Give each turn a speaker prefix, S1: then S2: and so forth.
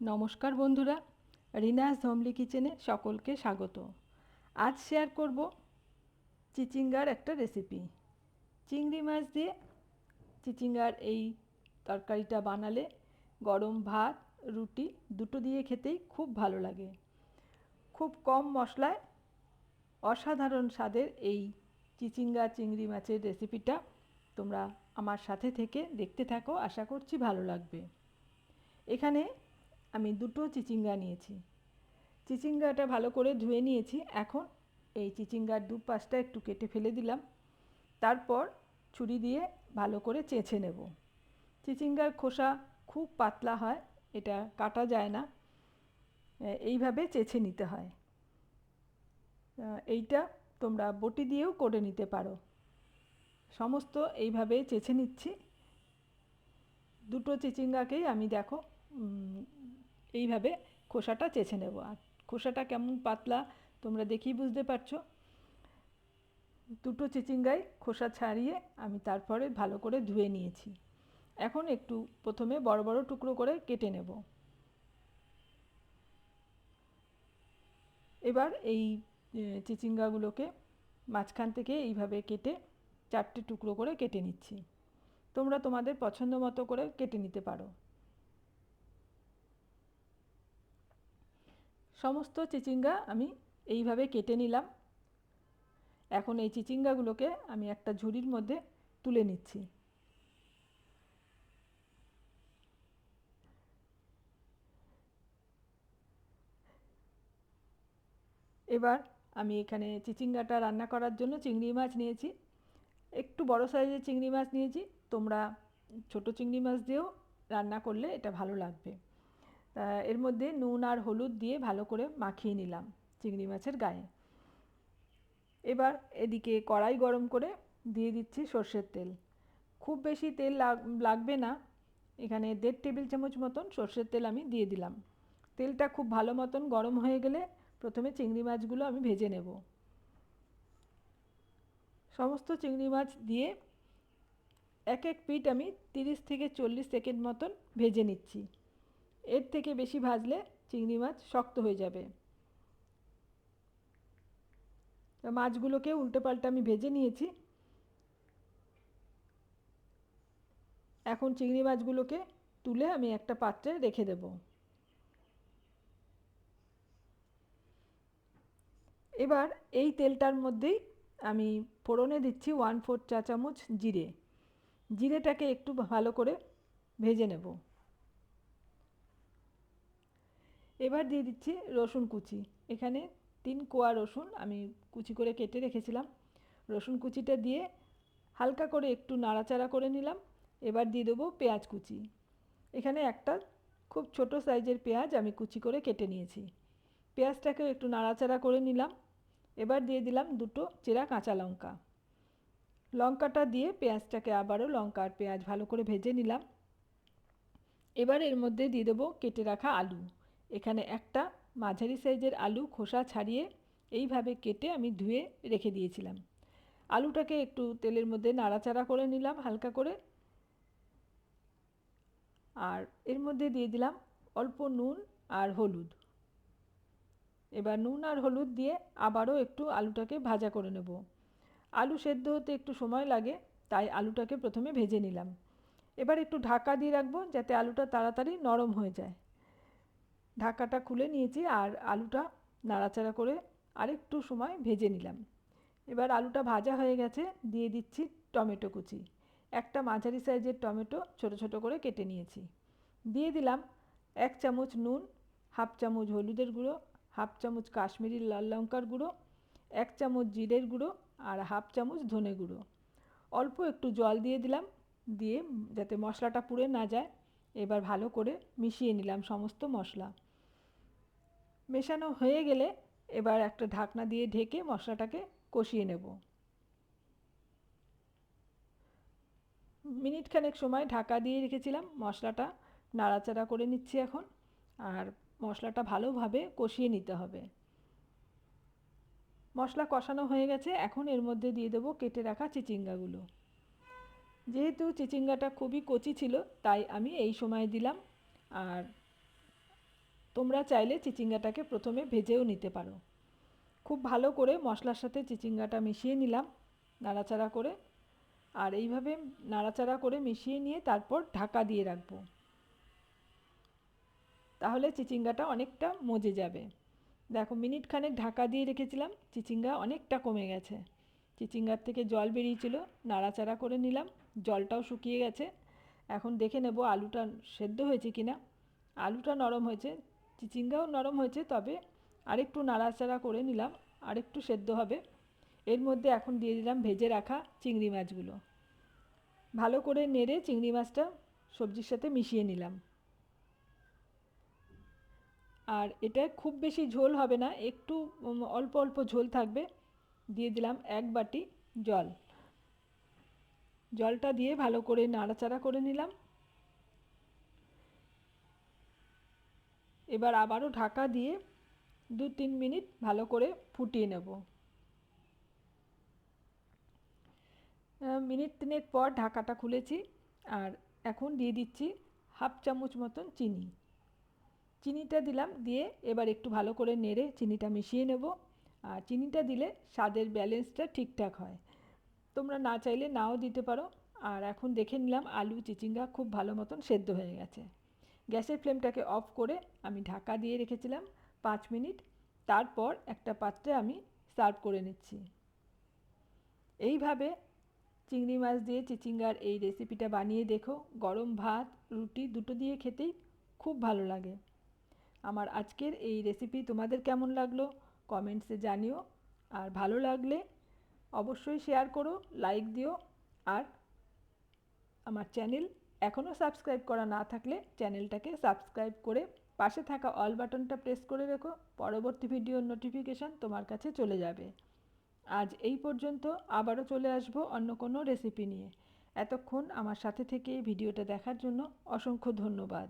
S1: নমস্কার বন্ধুরা, রিনাস ধমলি কিচেনে সকলকে স্বাগত। আজ শেয়ার করব চিচিঙ্গার একটা রেসিপি চিংড়ি মাছ দিয়ে চিচিঙ্গার এই তরকারিটা বানালে গরম ভাত, রুটি দুটো দিয়ে খেতেই খুব ভালো লাগে। খুব কম মশলায় অসাধারণ স্বাদের এই চিচিঙ্গা চিংড়ি মাছের রেসিপিটা তোমরা আমার সাথে থেকে দেখতে থাকো, আশা করছি ভালো লাগবে। এখানে আমি দুটো চিচিঙ্গা নিয়েছি। চিচিঙ্গাটা ভালো করে ধুয়ে নিয়েছি। এখন এই চিচিঙ্গার দু পাশটা একটু কেটে ফেলে দিলাম। তারপর ছুরি দিয়ে ভালো করে চেঁচে নেব। চিচিঙ্গার খোসা খুব পাতলা হয়, এটা কাটা যায় না। এইভাবে চেঁচে নিতে হয়। এইটা তোমরা বটি দিয়েও করে নিতে পারো। সমস্ত এইভাবে চেঁচে নিচ্ছি। দুটো চিচিঙ্গাকেই আমি দেখো এইভাবে খোসাটা চেঁচে নেব। আর খোসাটা কেমন পাতলা তোমরা দেখেই বুঝতে পারছ। দুটো চিচিঙ্গাই খোসা ছাড়িয়ে আমি তারপরে ভালো করে ধুয়ে নিয়েছি। এখন একটু প্রথমে বড় বড় টুকরো করে কেটে নেব। এবার এই চিচিঙ্গাগুলোকে মাঝখান থেকে এইভাবে কেটে চারটে টুকরো করে কেটে নিচ্ছি। তোমরা তোমাদের পছন্দ মতো করে কেটে নিতে পারো। সমস্ত চিচিঙ্গা আমি এইভাবে কেটে নিলাম। এখন এই চিচিঙ্গাগুলোকে আমি একটা ঝুড়ির মধ্যে তুলে নিচ্ছি। এবার আমি এখানে চিচিঙ্গাটা রান্না করার জন্য চিংড়ি মাছ নিয়েছি। একটু বড় সাইজের চিংড়ি মাছ নিয়েছি। তোমরা ছোট চিংড়ি মাছ দিয়েও রান্না করলে এটা ভালো লাগবে। এর মধ্যে নুন আর হলুদ দিয়ে ভালো করে মাখিয়ে নিলাম চিংড়ি মাছের গায়ে। এবার এদিকে কড়াই গরম করে দিয়ে দিচ্ছি সর্ষের তেল। খুব বেশি তেল লাগবে না। এখানে দেড় টেবিল চামচ মতন সর্ষের তেল আমি দিয়ে দিলাম। তেলটা খুব ভালো মতন গরম হয়ে গেলে প্রথমে চিংড়ি মাছগুলো আমি ভেজে নেব। সমস্ত চিংড়ি মাছ দিয়ে এক এক পিঠ আমি তিরিশ থেকে চল্লিশ সেকেন্ড মতন ভেজে নিচ্ছি। এর থেকে বেশি ভাজলে চিংড়ি মাছ শক্ত হয়ে যাবে। মাছগুলোকে উল্টে পাল্টে আমি ভেজে নিয়েছি। এখন চিংড়ি মাছগুলোকে তুলে আমি একটা পাত্রে রেখে দেব। এবার এই তেলটার মধ্যেই আমি ফোড়নে দিচ্ছি ওয়ান ফোর চা চামচ জিরে। জিরেটাকে একটু ভালো করে ভেজে নেব। এবার দিয়ে দিচ্ছি রসুন কুচি। এখানে তিন কোয়া রসুন আমি কুচি করে কেটে রেখেছিলাম। রসুন কুচিটা দিয়ে হালকা করে একটু নাড়াচাড়া করে নিলাম। এবার দিয়ে দেবো পেঁয়াজ কুচি। এখানে একটা খুব ছোট সাইজের পেঁয়াজ আমি কুচি করে কেটে নিয়েছি। পেঁয়াজটাকেও একটু নাড়াচাড়া করে নিলাম। এবার দিয়ে দিলাম দুটো চেরা কাঁচা লঙ্কা। লঙ্কাটা দিয়ে পেঁয়াজটাকে আবারও লঙ্কা আর পেঁয়াজ ভালো করে ভেজে নিলাম। এবার এর মধ্যে দিয়ে দেবো কেটে রাখা আলু। এখানে একটা মাঝারি সাইজের আলু খোসা ছাড়িয়ে এইভাবে কেটে আমি ধুয়ে রেখে দিয়েছিলাম। আলুটাকে একটু তেলের মধ্যে নাড়াচাড়া করে নিলাম হালকা করে। আর এর মধ্যে দিয়ে দিলাম অল্প নুন আর হলুদ। এবার নুন আর হলুদ দিয়ে আবারও একটু আলুটাকে ভাজা করে নেব। আলু সেদ্ধ হতে একটু সময় লাগে, তাই আলুটাকে প্রথমে ভেজে নিলাম। এবার একটু ঢাকা দিয়ে রাখব যাতে আলুটা তাড়াতাড়ি নরম হয়ে যায়। ঢাকাটা খুলে নিয়েছি আর আলুটা নাড়াচাড়া করে আরেকটু সময় ভেজে নিলাম। এবার আলুটা ভাজা হয়ে গেছে, দিয়ে দিচ্ছি টমেটো কুচি। একটা মাঝারি সাইজের টমেটো ছোট ছোট করে কেটে নিয়েছি। দিয়ে দিলাম এক চামচ নুন, হাফ চামচ হলুদের গুঁড়ো, হাফ চামচ কাশ্মীরি লাল লঙ্কার গুঁড়ো, এক চামচ জিরের গুঁড়ো আর হাফ চামচ ধনে গুঁড়ো। অল্প একটু জল দিয়ে দিলাম, দিয়ে যাতে মশলাটা পুড়ে না যায় এবার ভালো করে মিশিয়ে নিলাম সমস্ত মশলা। মেশানো হয়ে গেলে এবার একটা ঢাকনা দিয়ে ঢেকে মশলাটাকে কষিয়ে নেব। মিনিট খানেক সময় ঢাকা দিয়ে রেখেছিলাম, মশলাটা নাড়াচাড়া করে নিচ্ছি এখন, আর মশলাটা ভালোভাবে কষিয়ে নিতে হবে। মশলা কষানো হয়ে গেছে, এখন এর মধ্যে দিয়ে দেবো কেটে রাখা চিচিঙ্গাগুলো। যেহেতু চিচিঙ্গাটা খুবই কচি ছিল, তাই আমি এই সময় দিলাম। আর তোমরা চাইলে চিচিঙ্গাটাকে প্রথমে ভেজেও নিতে পারো। খুব ভালো করে মশলার সাথে চিচিঙ্গাটা মিশিয়ে নিলাম নাড়াচাড়া করে। আর এইভাবে নাড়াচাড়া করে মিশিয়ে নিয়ে তারপর ঢাকা দিয়ে রাখব। তাহলে চিচিঙ্গাটা অনেকটা মজে যাবে। দেখো, মিনিট খানেক ঢাকা দিয়ে রেখেছিলাম, চিচিঙ্গা অনেকটা কমে গেছে। চিচিঙ্গার থেকে জল বেরিয়েছিল, নাড়াচাড়া করে নিলাম। জলটাও শুকিয়ে গেছে। এখন দেখে নেব আলুটা সেদ্ধ হয়েছে কি না আলুটা নরম হয়েছে, চিচিঙ্গাও নরম হয়েছে, তবে আরেকটু নাড়াচাড়া করে নিলাম, আরেকটু সেদ্ধ হবে। এর মধ্যে এখন দিয়ে দিলাম ভেজে রাখা চিংড়ি মাছগুলো। ভালো করে নেড়ে চিংড়ি মাছটা সবজির সাথে মিশিয়ে নিলাম। আর এটা খুব বেশি ঝোল হবে না, একটু অল্প অল্প ঝোল থাকবে। দিয়ে দিলাম এক বাটি জল। জলটা দিয়ে ভালো করে নাড়াচাড়া করে নিলাম। এবার আবারও ঢাকা দিয়ে দু তিন মিনিট ভালো করে ফুটিয়ে নেব। মিনিট তিনেক পর ঢাকাটা খুলেছি আর এখন দিয়ে দিচ্ছি হাফ চামচ মতন চিনি। চিনিটা দিলাম দিয়ে এবার একটু ভালো করে নেড়ে চিনিটা মিশিয়ে নেব। আর চিনিটা দিলে স্বাদের ব্যালেন্সটা ঠিকঠাক হয়। তোমরা না চাইলে নাও দিতে পারো। আর এখন দেখে নিলাম আলু, চিচিঙ্গা খুব ভালো মতন সেদ্ধ হয়ে গেছে। গ্যাসের ফ্লেমটাকে অফ করে আমি ঢাকা দিয়ে রেখেছিলাম পাঁচ মিনিট। তারপর একটা পাত্রে আমি সার্ভ করে নিচ্ছি। এইভাবে চিংড়ি মাছ দিয়ে চিচিঙ্গার এই রেসিপিটা বানিয়ে দেখো। গরম ভাত, রুটি দুটো দিয়ে খেতেই খুব ভালো লাগে। আমার আজকের এই রেসিপি তোমাদের কেমন লাগল? কমেন্টসে জানিও। আর ভালো লাগলে অবশ্যই শেয়ার করো লাইক দিও আর আমার চ্যানেল এখনও সাবস্ক্রাইব করা না থাকলে চ্যানেলটাকে সাবস্ক্রাইব করে পাশে থাকা অল বাটনটা প্রেস করে রেখো, পরবর্তী ভিডিওর নোটিফিকেশান তোমার কাছে চলে যাবে। আজ এই পর্যন্ত আবারও চলে আসব অন্য কোনো রেসিপি নিয়ে। এতক্ষণ আমার সাথে থেকে ভিডিওটা দেখার জন্য অসংখ্য ধন্যবাদ।